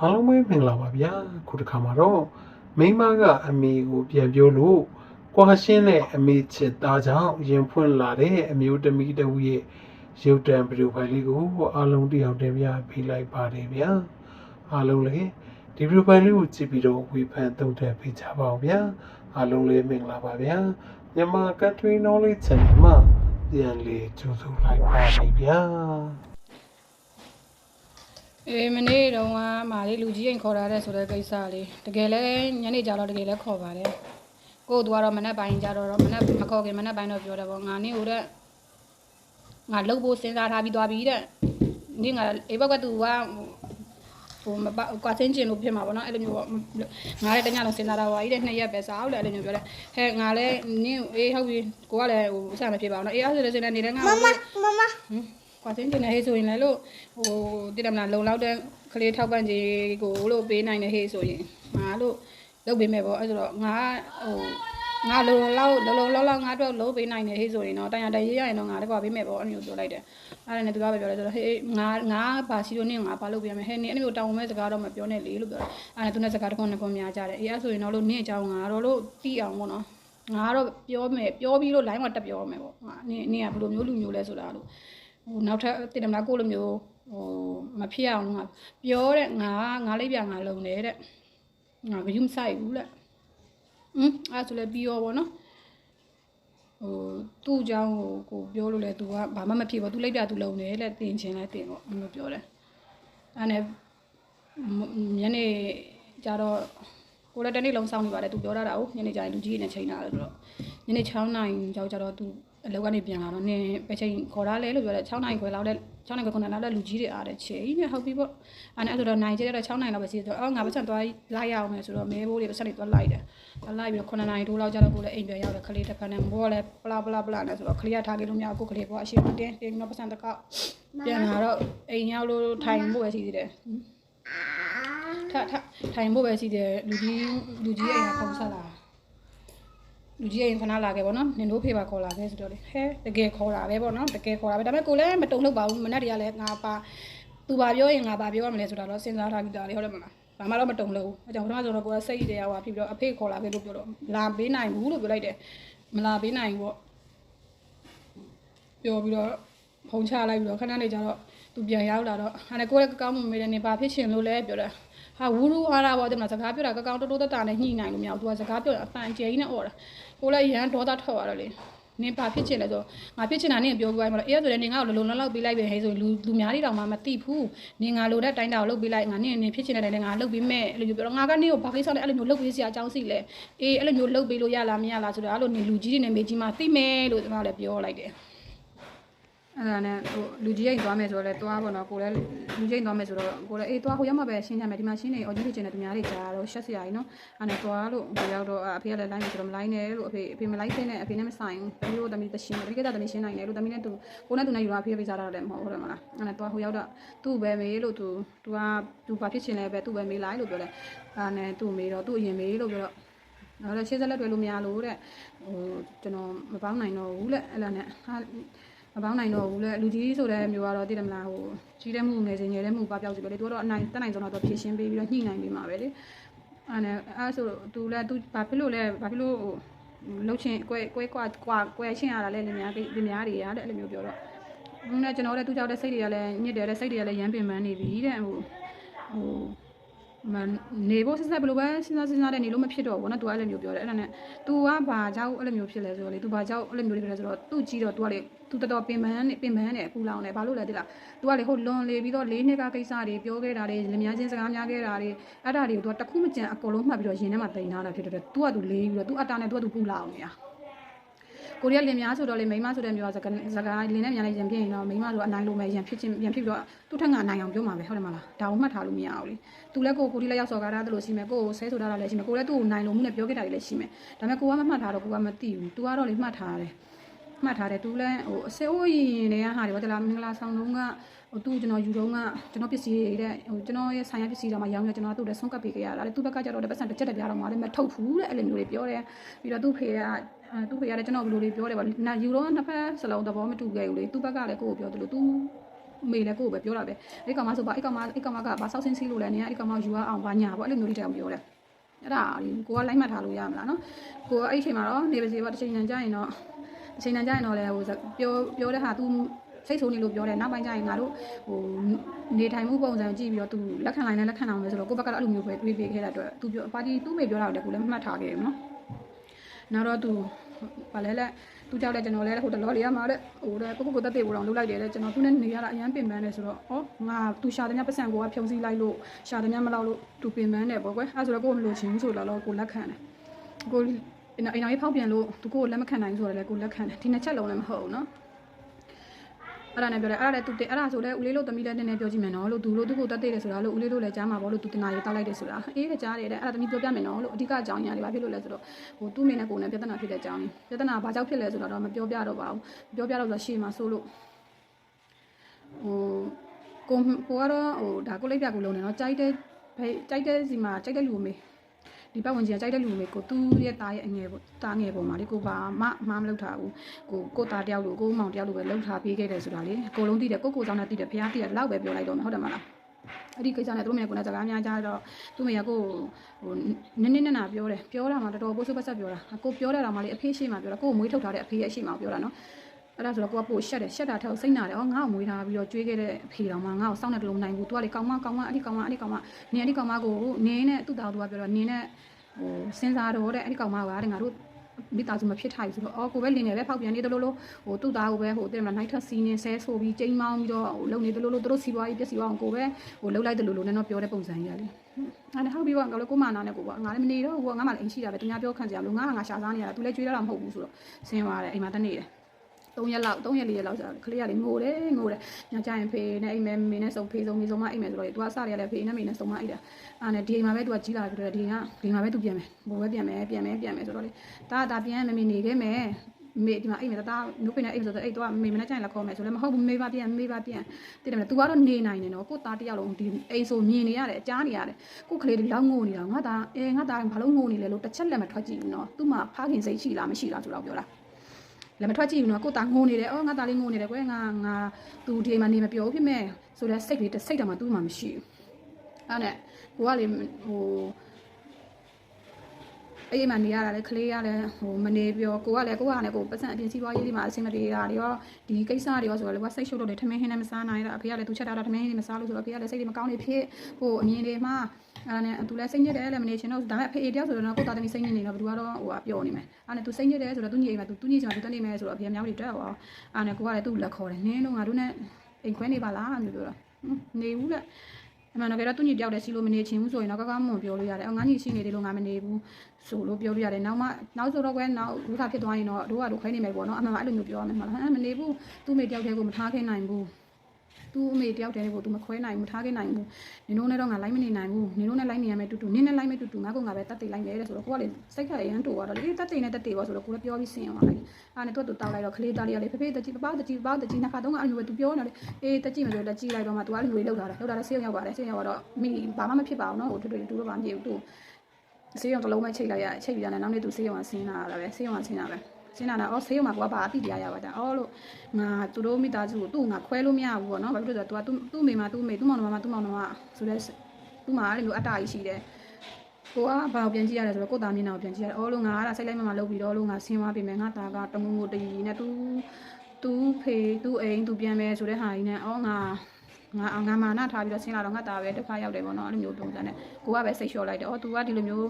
အားလုံးပဲမင်္ဂလာပါဗျာခုတစ်ခါမှာတော့မိန်းမကအမေကိုပြန်ပြောလို့ကွာရှင်းတဲ့အမေချစ်သားကြောင့်ရင်ဖွင့်လာတဲ့အမျိုးသမီးတစ်ဦးရဲ့ရုပ်တံဗီဒီယိုဖိုင်လေးကိုအားလုံးတစ်ယောက်တင်ပြပေးလိုက်ပါတယ်ဗျာအားလုံးလည်းဒီဗီဒီယိုဖိုင်လေးကိုကြည့်ပြီးတော့ဝေဖန်သုံးသပ်ပေးကြပါအောင်ဗျာအားလုံးလည်းမင်္ဂလာပါဗျာမြန်မာ Country Knowledge Channel မှာပြန်လေးကြိုဆိုလိုက်ပါမယ်ဗျာ အေးမနေ့တုန်းကမာလေးလူကြီးရင်ခေါ်ထားတဲ့ဆိုတဲ့ကိစ္စလေးတကယ်လဲညနေကြတော့တကယ်လဲခေါ်ပါတယ်ကို့သူကတော့မနက်ပိုင်းကြတော့မနက်မခေါ်ခင်မနက်ပိုင်းတော့ပြောတယ်ပေါ့ငါနေဟိုတဲ့ငါလှုပ်ဖို့စဉ်းစားထားပြီးသွားပြီတဲ့ဒီငါအေးဘက်ကသူကဟိုမပကွာစင်းကျင်လို့ဖြစ်မှာပေါ့နော်အဲ့လိုမျိုးပေါ့ငါလည်းတညလုံးစဉ်းစားတာပါကြီးတဲ့နှစ်ရက်ပဲစားအောင်လေအဲ့လိုမျိုးပြောတယ်ဟဲ့ငါလည်းနင်းအေးဟုတ်ပြီကိုကလည်းဟိုအဆင်မဖြစ်ပါဘူးနော်အေးအဲ့ဆိုလည်းစဉ်းစားနေတဲ့ငါမမမမ ကွာစင်းတင်နေဟေးဆိုရင်လည်းလို့ဟိုတည်တယ်မလားလုံလောက်တဲ့ကလေးထောက်ပံ့ကြေးကိုလို့ပေးနိုင်တဲ့ဟေးဆိုရင်ငါလို့လုပ်ပေးမယ်ပေါ့အဲ့ဆိုတော့ငါဟိုငါလုံလောက်လုံလုံလောက်လောက်ငါတော့လုပ်ပေးနိုင်တယ်ဟေးဆိုရင်တော့တန်ရတရေးရရင်တော့ငါလည်းကွာပေးမယ်ပေါ့အဲ့လိုပြောလိုက်တယ်အဲ့ဒါနဲ့သူကပဲပြောတယ်ဆိုတော့ဟေးငါငါဘာစီလို့နေငါဘာလုပ်ပေးရမလဲဟဲ့နေအဲ့လိုတောင်းမဲ့စကားတော့မပြောနဲ့လေလို့ပြောတယ်အဲ့ဒါသူနဲ့စကားတခွန်းနှစ်ခွန်းများကြတယ်အေးအဲ့ဆိုရင်တော့လို့နင့်အကြောင်းငါတော့လို့တီးအောင်ပေါ့နော်ငါတော့ပြောမယ်ပြောပြီးလို့ line မှာတက်ပြောမယ်ပေါ့ငါနင်နင်ကဘယ်လိုမျိုးလူမျိုးလဲဆိုတာလို့ ဟိုနောက်ထပ်တင်တယ်မလားကိုလိုမျိုးဟိုမဖြစ်အောင်ငါပြောတဲ့ငါငါလေးပြငါလုံတယ်တဲ့ငါဘယ်ယူမဆိုင်ဘူးလက်ဟမ်အဲ့ဆိုလည်းပြီးရောဗောနော်ဟိုသူ့အကြောင်းကိုကိုပြောလို့လဲ तू ကဘာမှမဖြစ်ဘူး तू လိုက်ပြ तू လုံတယ်လက်တင်ချင်းလဲတင်ပေါ့အဲ့လိုပြောတယ်အဲ့နဲ့ညနေကျတော့ကိုလည်းတနေ့လုံးစောင့်နေပါတယ် तू ပြောတာတာဟုတ်ညနေကျရင်လူကြီးနဲ့ချိန်တာလို့ဆိုတော့ညနေ6နာရီကြောက်ကြတော့ तू အလောက်ကနေပြန်လာတော့နင်ပဲချိန်ခေါ်ထားလဲလို့ပြောတယ်6နိုင်ခွဲလောက်တဲ့6နိုင်ခွဲ9နိုင်လောက်တဲ့လူကြီးတွေအားတဲ့ချိန်နဲ့ဟုတ်ပြီပေါ့အဲ့နဲ့အဲ့ဆိုတော့နိုင်ကျတဲ့6နိုင်လောက်ပဲစီဆိုတော့အော်ငါပတ်စံသွားလိုက်ရအောင်မယ်ဆိုတော့မဲဘိုးတွေပတ်စံတွေသွားလိုက်တယ်သွားလိုက်ပြီးတော့9နိုင်ထိုးလောက်ကျတော့ကိုလည်းအိမ်ပြန်ရောက်တယ်ခလေးတစ်ဖက်နဲ့ဘောကလည်းပလာပလာပလာနဲ့ဆိုတော့ခလေးကထားခဲ့လို့မရကိုခလေးကအရှိမတင်းတင်းတော့ပတ်စံတစ်ကောက်ပြန်လာတော့အိမ်ရောက်လို့ထိုင်ဖို့ပဲစီသေးတယ်ထထထိုင်ဖို့ပဲစီတယ်လူကြီးလူကြီးအိမ်ကဖုံးဆက်လာ လူကြီးရင်ခဏလာခဲ့ပေါ့နော်နင်တို့ဖေပါခေါ်လာခဲ့ဆိုတော့လေဟဲတကယ်ခေါ်တာပဲပေါ့နော်တကယ်ခေါ်တာပဲဒါပေမဲ့ကိုလည်းမတုံ့လောက်ပါဘူးမနေ့တည်းကလည်းငါပါသူပါပြောရင်ငါပါပြောရမလဲဆိုတာတော့စဉ်းစားထားပြီးသားလေဟုတ်တယ်မလားဘာမှတော့မတုံ့လို့အကြောင်းပထမဆုံးတော့ကိုကစိတ်တရားဟွာဖြစ်ပြီးတော့အဖေခေါ်လာခဲ့လို့ပြောတော့လာပေးနိုင်ဘူးလို့ပြောလိုက်တယ်မလာပေးနိုင်ဘူးပေါ့ပြောပြီးတော့ဖုံချလိုက်ပြီးတော့ခဏနေကျတော့သူပြန်ရောက်လာတော့ဟာနဲ့ကိုလည်းကောင်းမမေးတယ်နေဘာဖြစ်ရှင်လို့လဲပြောတယ် ဟာဝူရူဟာလာပေါ့တဲ့မလားစကားပြောတာကောင်းတိုးတိုးတတနဲ့ညှိနိုင်လို့မရဘူးသူကစကားပြောတာအပန်ကျဲကြီးနဲ့អော်တာကိုလည်းရန်ဒေါသထွက်သွားတယ်လေနင်ဘာဖြစ်ချင်လဲဆိုငါဖြစ်ချင်တာနင်ပြောပြလိုက်မလို့အေးဆိုလည်းနင်ငါ့ကိုလုံလုံလောက်ပေးလိုက်ပဲဟဲ့ဆိုလူလူများတွေတောင်မှမသိဘူးနင်ငါလိုတဲ့တိုင်းတာကိုလုပ်ပေးလိုက်ငါနင်နင်ဖြစ်ချင်တဲ့တိုင်းငါလုပ်ပေးမယ်အဲ့လိုမျိုးပြောတော့ငါကနင်ကိုဘာကိစ္စလဲအဲ့လိုမျိုးလုပ်ပေးစရာအကြောင်းစီလဲအေးအဲ့လိုမျိုးလုပ်ပေးလို့ရလားမရလားဆိုတော့အဲ့လိုနင်လူကြီးတွေနဲ့မေကြီးမှသိမယ်လို့ကျွန်တော်လည်းပြောလိုက်တယ် အဲ့ဒါနဲ့ဟိုလူကြီးရင်သွားမယ်ဆိုတော့လဲသွားပေါ့နော်ကိုလည်းလူကြီးရင်သွားမယ်ဆိုတော့ကိုလည်းအေးသွားဟိုရောက်မှပဲရှင်းရမယ်ဒီမှာရှင်းနေအော်ကြီးတွေကျင်တဲ့သူများတွေကြားတော့ရှက်စရာကြီးနော်အဲ့နဲ့သွားလို့ကိုရောက်တော့အဖေကလည်းလိုက်နေဆိုတော့မလိုက်နဲ့လို့အဖေအဖေမလိုက်တဲ့နဲ့အဖေနဲ့မဆိုင်ဘူးတမီးတို့တမီးတရှင်းတယ်ဒီကိစ္စတမီးရှင်းနိုင်တယ်လို့တမီးနဲ့သူကိုနဲ့သူနဲ့ယူလာအဖေပေးစားတာလည်းမဟုတ်ဘူးမလားအဲ့နဲ့သွားဟိုရောက်တော့သူ့ပဲမေးလို့သူသူကသူဘာဖြစ်ချင်လဲပဲသူ့ပဲမေးလိုက်လို့ပြောတယ်အဲ့နဲ့သူ့မေးတော့သူ့အရင်မေးလို့ပြောတော့အဲ့တော့ရှေ့ဆက်လက်တွေ့လို့မရလို့တဲ့ဟိုကျွန်တော်မပေါင်းနိုင်တော့ဘူးလက်အဲ့ဒါနဲ့ဟာ မပေါင်းနိုင်တော့ဘူးလေလူကြီးဆိုတဲ့မျိုးကတော့သိတယ်မလားဟိုကြီးတဲ့မှုငယ်စဉ်ငယ်တဲ့မှုပပျောက်စီပဲလေသူကတော့အနိုင်တက်နိုင်ဆုံးတော့ဖြည့်ရှင်းပေးပြီးတော့ညှိနိုင်ပေးမှာပဲလေအဲ့နဲ့အဲ့ဆိုသူလည်းသူဘာဖြစ်လို့လဲဘာဖြစ်လို့ဟိုလှုပ်ချင်းကွဲကွဲကွာကွာကွဲချင်းရတာလဲလင်များလင်များတွေရတဲ့အဲ့လိုမျိုးပြောတော့ဟိုနဲ့ကျွန်တော်လည်းသူကြောက်တဲ့စိတ်တွေကလည်းညစ်တယ်တဲ့စိတ်တွေကလည်းရမ်းပင်ပန်းနေပြီတဲ့ဟိုဟိုမ နေဖို့ဆက်ဆက်ဘယ်လိုပဲစဉ်းစားစဉ်းစားတဲ့နေလို့မဖြစ်တော့ဘူးနော် तू အဲ့လိုမျိုးပြောတယ်အဲ့ဒါနဲ့ तू ကဘာကြောက်အဲ့လိုမျိုးဖြစ်လဲဆိုတော့လေ तू ဘာကြောက်အဲ့လိုမျိုးတွေဖြစ်လဲဆိုတော့ तू ကြည့်တော့ तू ကလေ तू တော်တော်ပင်ပန်းနေပင်ပန်းနေပူလောင်နေဘာလို့လဲသိလား तू ကလေဟိုလွန်လေပြီးတော့လေးနှစ်ကကိစ္စတွေပြောခဲ့တာတွေလများချင်းစကားများခဲ့တာတွေအဲ့ဒါတွေကို तू တခုမကြံအကုန်လုံးမှတ်ပြီးတော့ရင်ထဲမှာတင်ထားတာဖြစ်တယ် तू က तू လေးပြီးတော့ तू အတာနဲ့ तू က तू ပူလောင်နေတာ ကိုရီးယားလင်များဆိုတော့လေမိန်းမဆိုတဲ့မျိုးကစကားစကားလင်နဲ့များနဲ့ရင်ပြင်းရင်တော့မိန်းမဆိုအနိုင်လိုမဲ့ရင်ဖြစ်ချင်းရင်ဖြစ်ပြီးတော့သူ့ထက်ကအနိုင်အောင်ပြောမှာပဲဟုတ်တယ်မလားဒါကိုမှတ်ထားလို့မရဘူးလေသူလည်းကိုကိုဒီလက်ရောက်စော်ကားတာတလို့ရှိမယ်ကိုကိုဆဲဆိုတာလည်းရှိမယ်ကိုလည်းသူ့ကိုနိုင်လို့မှုနဲ့ပြောခဲ့တာလည်းရှိမယ်ဒါပေမဲ့ကိုကမမှတ်ထားတော့ကိုကမသိဘူး तू ကတော့လေမှတ်ထားတယ်မှတ်ထားတယ်သူလည်းဟိုအစေအိုးရင်တွေကဟာတွေဗောတလားမင်္ဂလာဆောင်တုန်းကဟိုသူကျွန်တော်ယူတုန်းကကျွန်တော်ပစ္စည်းတွေတဲ့ဟိုကျွန်တော်ရဲ့ဆိုင်ရပစ္စည်းတော့မှရောင်းရကျွန်တော်သူ့လည်းဆုံးကပ်ပေးခဲ့ရတာလေသူ့ဘက်ကကျတော့တစ်ပတ်စံတစ်ချက်တပြားတော့မှလည်းမထုတ်ဘူးတဲ့အဲ့လိုမျိုးတွေပြောတယ်ပြီးတော့သူ့ဖေက အဲသူ့ဖေကလည်းကျွန်တော်ဘယ်လိုတွေပြောတယ်ဗောနာယူတော့နှစ်ဖက်စလုံးသဘောမတူခဲ့ဘူးလေသူ့ဘက်ကလည်းကိုယ့်ကိုပြောတယ်လို့သူ မေလည်းကိုယ့်ကိုပဲပြောတာပဲအဲ့ကောင်မဆိုပါအဲ့ကောင်မအဲ့ကောင်မကဘာဆောက်ဆင်းစီးလို့လဲနေအဲ့ကောင်မယူရအောင်ဘာညာပေါ့အဲ့လိုမျိုးလေးတောင်ပြောတယ်အဲ့ဒါကိုကလိုက်မှတ်ထားလို့ရမလားနော်ကိုကအဲ့ချိန်မှာတော့နေပါစေပေါ့တစ်ချိန်တန်ကြာရင်တော့တစ်ချိန်တန်ကြာရင်တော့လေဟိုပြောပြောတဲ့ဟာ तू စိတ်ဆိုးနေလို့ပြောတယ်နောက်ပိုင်းကျရင်ငါတို့ဟိုနေထိုင်မှုပုံစံကြည့်ပြီးတော့ तू လက်ခံနိုင်တယ်လက်ခံအောင်လဲဆိုတော့ကိုယ့်ဘက်ကတော့အဲ့လိုမျိုးပဲတွေးပေးခဲ့တဲ့အတွက် तू ပြောပါတီ तू မေပြောတာကိုလည်းကိုလည်းမှတ်ထားခဲ့တယ်နော် နောက်တော့ तू ဘာလဲလဲသူကြောက်တဲ့ကျွန်တော်လည်းဟိုတလောလေးရမှာတဲ့ဟိုတဲ့ကိုကိုကိုတက်တေဖို့တော့လုပ်လိုက်တယ်တဲ့ကျွန်တော်သူနဲ့နေရတာအရန်ပင်ပန်းတယ်ဆိုတော့ဩငါသူရှာတဲ့ညပတ်စံကိုကဖြုံစည်းလိုက်လို့ရှာတဲ့ညမလောက်လို့သူပင်ပန်းတယ်ပေါ့ကွယ်အဲဆိုတော့ကိုမလို့ချင်းဘူးဆိုတော့ကိုလက်ခံတယ်ကိုအိမ်အိမ်တော်ကြီးဖောက်ပြန်လို့သူကိုလက်မခံနိုင်ဆိုတော့လည်းကိုလက်ခံတယ်ဒီနှစ်ချက်လုံးလည်းမဟုတ်ဘူးနော် အဲ့ဒါနဲ့ပြောတယ်အဲ့ဒါလည်းသူတင်အဲ့ဒါဆိုလည်းဦးလေးလို့သမီးလည်းနည်းနည်းပြောကြည့်မယ်နော်လို့သူလို့သူကိုတက်သေးတယ်ဆိုတာလို့ဦးလေးလို့လည်းကြားမှာပေါ့လို့သူတင်နာရေးတောက်လိုက်တယ်ဆိုတာအေးတဲ့ကြားတယ်တဲ့အဲ့ဒါသမီးပြောပြမယ်နော်လို့အဓိကအကြောင်းအရာတွေဘာဖြစ်လို့လဲဆိုတော့ဟိုသူ့မိနဲ့ကိုယ်နဲ့ပြဿနာဖြစ်တဲ့အကြောင်းပြဿနာဘာကြောင့်ဖြစ်လဲဆိုတော့မပြောပြတော့ပါဘူးပြောပြတော့ဆိုရှေ့မှာဆိုလို့ဟိုကိုကိုကတော့ဟိုဒါကိုလိုက်ပြကိုလုံးနေနော်ကြိုက်တဲ့ကြိုက်တဲ့စီမှာကြိုက်တဲ့လူကိုမေး ဒီပတ်ဝန်းကျင်ကကြိုက်တဲ့လူမျိုးကိုသူ့ရဲ့သားရဲ့အငယ်ပေါ့သားငယ်ပေါ်မှာလေကိုပါမမမလုပ်ထားဘူးကိုကိုသားတယောက်လိုကိုမောင်တယောက်လိုပဲလုပ်ထားပေးခဲ့တယ်ဆိုတာလေအကုန်လုံးသိတယ်ကိုကိုဆောင်နဲ့သိတယ်ဖះသိတယ်လောက်ပဲပြောလိုက်တော့မယ်ဟုတ်တယ်မလားအဲ့ဒီကိစ္စနဲ့သူတို့မျိုးကလည်းစကားများကြတော့သူ့မေကကိုဟိုနင်းနင်းနနာပြောတယ်ပြောတာမှတော်တော်ပိုးဆုပ်ပတ်ဆက်ပြောတာကိုပြောတဲ့တာမှလေအဖေးရှိမှပြောတာကိုကိုမွေးထုတ်ထားတဲ့အဖေးရဲ့ရှိမှပြောတာနော် အဲ့ဒါဆိုတော့ကိုကပို့ရှက်တယ်ရှက်တာထောက်စိတ်နာတယ်။အော်ငါ့ကိုမွေးထားပြီးတော့ကျွေးခဲ့တဲ့အဖေတော်မှငါ့ကိုစောင့်နေတယ်လို့မနိုင်ဘူး။ तू ကလေကောင်းမကောင်းမအဲ့ဒီကောင်းမအဲ့ဒီကောင်းမနင်းအဲ့ဒီကောင်းမကိုနင်းနဲ့သူ့သားသူကပြောတော့နင်းနဲ့ဟိုစဉ်းစားတော့တဲ့အဲ့ဒီကောင်မကတဲ့ငါတို့မိသားစုမဖြစ်ထိုက်ဘူးဆိုတော့အော်ကိုပဲလင်းနေပဲဖောက်ပြန်နေတယ်လို့လို့ဟိုသူ့သားကိုပဲဟိုတဲ့မလားနိုင်ထက်စီးနေဆဲဆိုပြီးကျိန်းမောင်းပြီးတော့ဟိုလုံနေတယ်လို့လို့တို့စီပွားရေးပျက်စီးအောင်ကိုပဲဟိုလှုပ်လိုက်တယ်လို့လို့နဲ့တော့ပြောတဲ့ပုံစံကြီးရလေအဲ့ဒါဟုတ်ပြီပေါ့ငါလည်းကိုမနာနဲ့ကိုပေါ့ငါလည်းမနေတော့ဘူးငါမှလည်းအိမ်ရှိတာပဲသူများပြောခံကြရလို့ငါကငါရှာစားနေရတာသူလည်းကြွေးရတာမဟုတ်ဘူးဆိုတော့ဆင်းသွားတယ်အိမ်မှာတနေ့တယ် 3ရက်လောက်3ရက်4ရက်လောက်ကြာခလေးကလေးငိုတယ်ငိုတယ်ညကြရင်ဖေနဲ့အိမ်မဲမေနဲ့စုံဖေစုံမေစုံမအိမ်မဲဆိုတော့ तू ကစရရတယ်ဖေနဲ့မေနဲ့စုံမအိမ်တာအဲ့နဲ့ဒီအိမ်မှာပဲ तू ကကြီးလာပြီးတော့ဒီကဒီမှာပဲ तू ပြန်မယ်ဘိုးပဲပြန်မယ်ပြန်မယ်ပြန်မယ်ဆိုတော့လေဒါဒါပြန်မမေနေခဲ့မယ်မေဒီမှာအိမ်မှာတာနုပိနေအိမ်ဆိုတော့အဲ့တော့မေမနဲ့ကြိုင်လက်ခေါ်မယ်ဆိုလည်းမဟုတ်ဘူးမေပါပြန်မေပါပြန်တည်တယ်မလား तू ကတော့နေနိုင်တယ်နော်ကိုသားတယောက်လုံးဒီအိမ်ဆိုမြင်နေရတယ်ကြားနေရတယ်ကိုကလေးတွေလောက်ငိုနေတာငါသားအဲငါသားဘာလို့ငိုနေလဲလို့တစ်ချက်လက်မထွက်ကြည့်ဘူးနော်သူ့မှာဖခင်စိတ်ရှိလားမရှိလားဆိုတော့ပြောတာ လည်းမထွက်ကြည့်ဘူးနော်ကိုသားငိုနေတယ်အော်ငါသားလေးငိုနေတယ်ကွယ်ငါငါသူဒီမှာနေမပြောဖြစ်မဲ့ဆိုတော့စိတ်လေးတစ်စိတ်တောင်မှသူ့မှာမရှိဘူးအဲ့နဲ့ကိုကလေဟို အဲ့ဒီမှာနေရတာလေကလေးရလဲဟိုမနေပြောကိုကလည်းကိုကလည်းကိုပတ်စံအပြင်စီးပွားရေးဒီမှာအဆင်မပြေတာတွေရောဒီကိစ္စတွေရောဆိုတော့လေကစိတ်ရှုပ်လို့လေထမင်းဟင်းနဲ့မစားနိုင်တာအဖေကလည်းသူချက်ထားတာထမင်းဟင်းနဲ့မစားလို့ဆိုတော့အဖေကလည်းစိတ်တွေမကောင်းနေဖြစ်ဟိုအမြင်တွေမှာအဲ့ဒါနဲ့သူလည်းစိတ်ညစ်တယ်လည်းမနေချင်တော့ဒါပေမဲ့အဖေအေတယောက်ဆိုတော့ကိုသားသမီးစိတ်ညစ်နေတော့ဘယ်သူကတော့ဟိုကပျော်နေမယ်အဲ့နဲ့သူစိတ်ညစ်တယ်ဆိုတော့သူညီအိမ်မှာသူသူညီချင်မှာသူတက်နေမယ်ဆိုတော့အဖေမြောက်တွေတက်အောင်အဲ့နဲ့ကိုကလည်းသူ့လက်ခေါ်တယ်နင်းတော့ငါတို့နဲ့အိမ်ခွဲနေပါလားလို့ပြောတော့နေဘူးတဲ့ အမှန်တော့ကြတော့သူညီတယောက်တည်းရှိလို့မနေချင်ဘူးဆိုရင်တော့ကောင်းကောင်းမွန်ပြောလို့ရတယ်။အော်ငါညီရှိနေတယ်လို့ငါမနေဘူးဆိုလို့ပြောလို့ရတယ်။နောက်မှနောက်ဆိုတော့ကွယ်နောက်ဒုက္ခဖြစ်သွားရင်တော့တို့ကတို့ခိုင်းနေမယ်ပေါ့နော်။အမှန်မှအဲ့လိုမျိုးပြောရမယ်မလား။ဟမ်မနေဘူး။သူ့မိတယောက်တည်းကိုမထားခဲ့နိုင်ဘူး။ သူ့အမေတယောက်တည်းကိုသူမခွဲနိုင်ဘူးထားခဲ့နိုင်ဘူး။နင်တို့နဲ့တော့ငါလိုက်မနေနိုင်ဘူး။နင်တို့နဲ့လိုက်နေရမယ်တူတူနင်းနဲ့လိုက်မယ်တူတူငါကငါပဲတက်တိတ်လိုက်မယ်တဲ့ဆိုတော့ကိုကလေစိတ်ခက်ရမ်းတူသွားတော့လေတက်တိတ်နဲ့တက်တိတ်ပေါ့ဆိုတော့ကိုလည်းပြောပြီးဆင်းအောင်လိုက်။အဲ့နဲ့သူကသူတောက်လိုက်တော့ခလေးသားလေးကလေဖေဖေတကြီးပပတကြီးပပတကြီးနှစ်ခါသုံးခါအဲ့လိုပဲသူပြောနေတယ်။အေးတက်ကြည့်မယ်ဆိုတော့တက်ကြည့်လိုက်တော့မှသူကလေငွေလောက်တာတယ်။လောက်တာလည်းဆေးရောက်ပါတယ်ဆေးရောက်တော့မိဘာမှမဖြစ်ပါဘူးနော်ဟိုထွေထွေတူတော့မပြေဘူးသူဆေးရုံတစ်လုံးပဲချိတ်လိုက်ရချိတ်ပြီးတော့နောက်နေ့သူဆေးရုံကဆင်းလာတာပဲဆေးရုံကဆင်းလာပဲ ဆင်းလာတာအော်ဆေးရုံမှာကဘာအတိတရားရပါတာအော်လို့ငါသူတို့မိသားစုကိုသူ့ငါခွဲလို့မရဘူးပေါ့နော်ဘာဖြစ်လို့လဲဆိုတော့ तू ကသူ့မိမှာသူ့မိသူ့မောင်နှမမှာသူ့မောင်နှမဆိုတဲ့သူ့မှာအဲ့လိုအတ္တကြီးရှိတယ်ကိုကဘာကိုပြန်ကြည့်ရတယ်ဆိုတော့ကိုသားမျက်နှာကိုပြန်ကြည့်ရတယ်အော်လို့ငါအဲ့ဒါစိတ်လိုက်မှမလုပ်ပြီးတော့လို့ငါဆင်းသွားပြီမယ်ငါသားကတမုံကိုတရီနဲ့ तू သူဖေသူအိမ်သူပြန်မယ်ဆိုတဲ့ဟာကြီးနဲ့အော်ငါငါငါမာနထားပြီးတော့ဆင်းလာတော့ငါသားပဲဒုက္ခရောက်တယ်ပေါ့နော်အဲ့လိုမျိုးပုံစံနဲ့ကိုကပဲစိတ်လျှော့လိုက်တယ်အော် तू ကဒီလိုမျိုး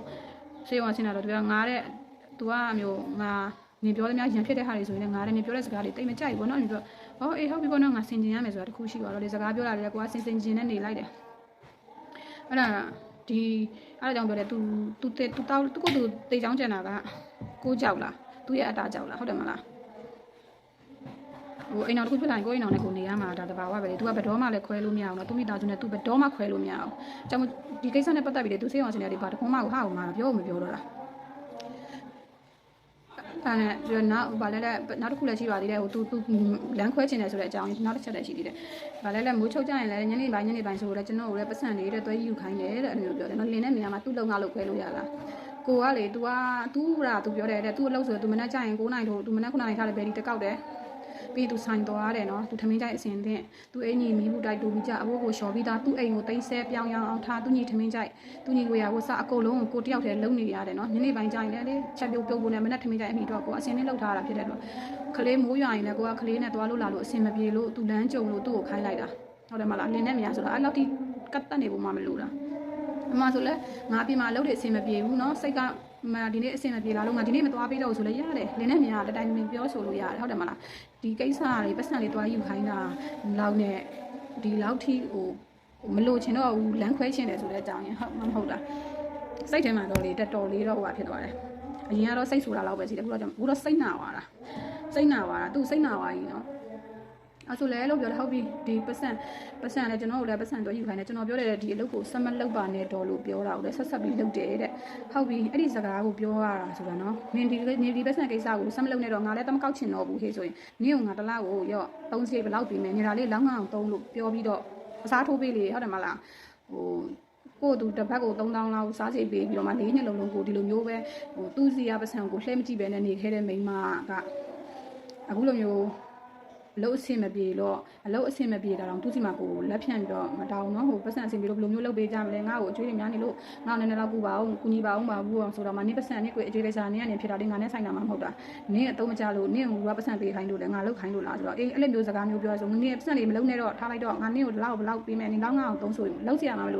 ဆေးရုံဆင်းလာတော့ तू ကငါတဲ့ तू ကမျိုးငါ နေပြောလည်းများရံဖြစ်တဲ့ဟာတွေဆိုရင်လည်းငါလည်းနေပြောတဲ့စကားတွေတိတ်မကြိုက်ဘူးပေါ့နော်နေပြောအော်အေးဟုတ်ပြီပေါ့နော်ငါဆင်ကျင်ရမယ်ဆိုတာတခုရှိပါတော့လေစကားပြောတာလည်းကိုကဆင်စင်ကျင်နဲ့နေလိုက်တယ်အဲ့ဒါဒီအဲ့ဒါကြောင့်ပြောတယ် तू तू တေ तू တောက် तू ကို तू တေချောင်းကျန်တာကကိုကြောက်လားသူ့ရဲ့အတားကြောက်လားဟုတ်တယ်မလားဟိုအိမ်တော်တစ်ခုဖြစ်လာရင်ကိုအိမ်တော်နဲ့ကိုနေရမှာဒါတဘာဝပဲလေ तू ကဘယ်တော့မှလည်းခွဲလို့မရအောင်နော် तू မိသားစုနဲ့ तू ဘယ်တော့မှခွဲလို့မရအောင်ကြောင့်ဒီကိစ္စနဲ့ပတ်သက်ပြီးလေ तू စေးအောင်စနေတယ်ဘာတခုမှကိုဟာကိုမှပြောမပြောတော့လား အဲ့နဲ့ပြီးတော့နောက်ဗာလဲလဲနောက်တစ်ခုလည်းရှိပါသေးတယ်ဟို तू तू လမ်းခွဲချင်တယ်ဆိုတဲ့အကြောင်းနောက်တစ်ချက်လည်းရှိသေးတယ်ဗာလဲလဲမိုးချုပ်ကြရင်လည်းညနေပိုင်းညနေပိုင်းဆိုတော့ကျွန်တော်တို့လည်းပတ်စံလေးတဲ့တွဲယူခိုင်းတယ်တဲ့အဲ့လိုပြောတယ်နော်လင်းတဲ့နေရာမှာသူ့လုံငါလို့ခွဲလို့ရလားကိုကလေ तू က तू ရာ तू ပြောတယ်တဲ့ तू အလုပ်ဆိုတော့ तू မနေ့ကျရင်9နိုင်ထို့ तू မနေ့9နိုင်ထားတယ်ဘယ်ဒီတက်ကောက်တယ် ပြီးသူဆိုင်သွားတယ်နော်သူထမင်းကြိုက်အစင်သင့်သူအင်ကြီးမီးဘူးတိုက်တူပြီးကြအဖို့ကိုလျှော်ပြီးသားသူ့အိမ်ကိုတိမ့်ဆဲပြောင်းရောင်းအောင်ထားသူညီထမင်းကြိုက်သူညီဝေရဝဆအကုန်လုံးကိုကိုတယောက်တည်းလုံနေရတယ်နော်ညနေပိုင်းကြိုင်လည်းလေချက်ပြုတ်ပြုတ်ဖို့နဲ့မနေ့ထမင်းကြိုက်အမိတော့ကိုအစင်လေးလှုပ်ထားတာဖြစ်တဲ့တော့ကလေးမိုးရွာရင်လည်းကိုကကလေးနဲ့သွားလို့လာလို့အစင်မပြေလို့သူလမ်းကြုံလို့သူ့ကိုခိုင်းလိုက်တာဟုတ်တယ်မလားလင်းနဲ့မရဆိုတော့အဲ့လောက်ထိကတ်တက်နေပုံမှမလို့လားအမဆိုလဲငါပြင်မှာလှုပ်တဲ့အစင်မပြေဘူးနော်စိတ်က မဒီနေ့အဆင်မပြေလာလို့ငါဒီနေ့မသွားပေးတော့ဆိုလည်းရတယ်လင်းနဲ့မြန်ကတတိုင်းမင်းပြောဆိုလို့ရတယ်ဟုတ်တယ်မလားဒီကိစ္စတွေပတ်စံတွေသွားယူခိုင်းတာလောက်နဲ့ဒီလောက်ထိဟိုမလို့ချင်တော့ဘူးလမ်းခွဲချင်တယ်ဆိုတဲ့အကြောင်းရင်ဟုတ်မဟုတ်တာစိတ်ထဲမှာတော့လေတက်တော်လေးတော့ဟိုပါဖြစ်သွားတယ်အရင်ကတော့စိတ်ဆူတာလောက်ပဲရှိတယ်အခုတော့အခုတော့စိတ်နာသွားတာစိတ်နာသွားတာသူစိတ်နာသွားရင်နော် အဲ့ဆိုလဲလို့ပြောတယ်ဟုတ်ပြီဒီပတ်စံပတ်စံလည်းကျွန်တော်တို့လည်းပတ်စံတော့ယူခိုင်းတယ်ကျွန်တော်ပြောတယ်ဒီအလုပ်ကိုဆက်မလုပ်ပါနဲ့တော့လို့ပြောတာကိုလည်းဆက်ဆက်ပြီးလုပ်တယ်တဲ့ဟုတ်ပြီအဲ့ဒီစကားကိုပြောရတာဆိုတာနော်နင်ဒီနင်ဒီပတ်စံကိစ္စကိုဆက်မလုပ်နဲ့တော့ငါလည်းတမကောက်ချင်တော့ဘူးဟေးဆိုရင်နင်ကငါတစ်လားကိုရော့သုံးစီဘယ်လောက်ပြီးမယ်နေတာလေးလောင်းငအောင်သုံးလို့ပြောပြီးတော့အစားထိုးပေးလေဟုတ်တယ်မလားဟိုကို့သူတစ်ပတ်ကို3000လောက်စားစီပေးပြီးတော့မှ၄နှစ်လုံးလုံးကိုဒီလိုမျိုးပဲဟိုသူ့စီရပတ်စံကိုလှဲမကြည့်ပဲနဲ့နေခဲ့တဲ့မိန်းမကအခုလိုမျိုး အလုပ်အဆင်မပြေတော့အလုပ်အဆင်မပြေတာတော့သူစီမှာကိုလက်ဖြန့်ပြီးတော့မတောင်းတော့ဟိုပတ်စံအဆင်ပြေလို့ဘယ်လိုမျိုးလုပ်ပေးကြမလဲငါ့ကိုအကျွေးတွေများနေလို့ငါ့နည်းနည်းတော့ကူပါအောင်ကူညီပါအောင်ပါဘူးအောင်ဆိုတော့မနင်းပတ်စံနင်းကိုအကျွေးလေးစားနင်းကနေဖြစ်တာလေးငါနဲ့ဆိုင်တာမှမဟုတ်တာနင်းအတုံးမကြလို့နင်းကပတ်စံပေးခိုင်းလို့လည်းငါလုပ်ခိုင်းလို့လားဆိုတော့အေးအဲ့လိုမျိုးစကားမျိုးပြောဆိုနင်းပတ်စံလေးမလုံးနဲ့တော့ထားလိုက်တော့ငါနင်းကိုလောက်ဘလောက်ပေးမယ်နင်းတော့ငါအောင်သုံးဆိုရင်လောက်စီရမှာမလို့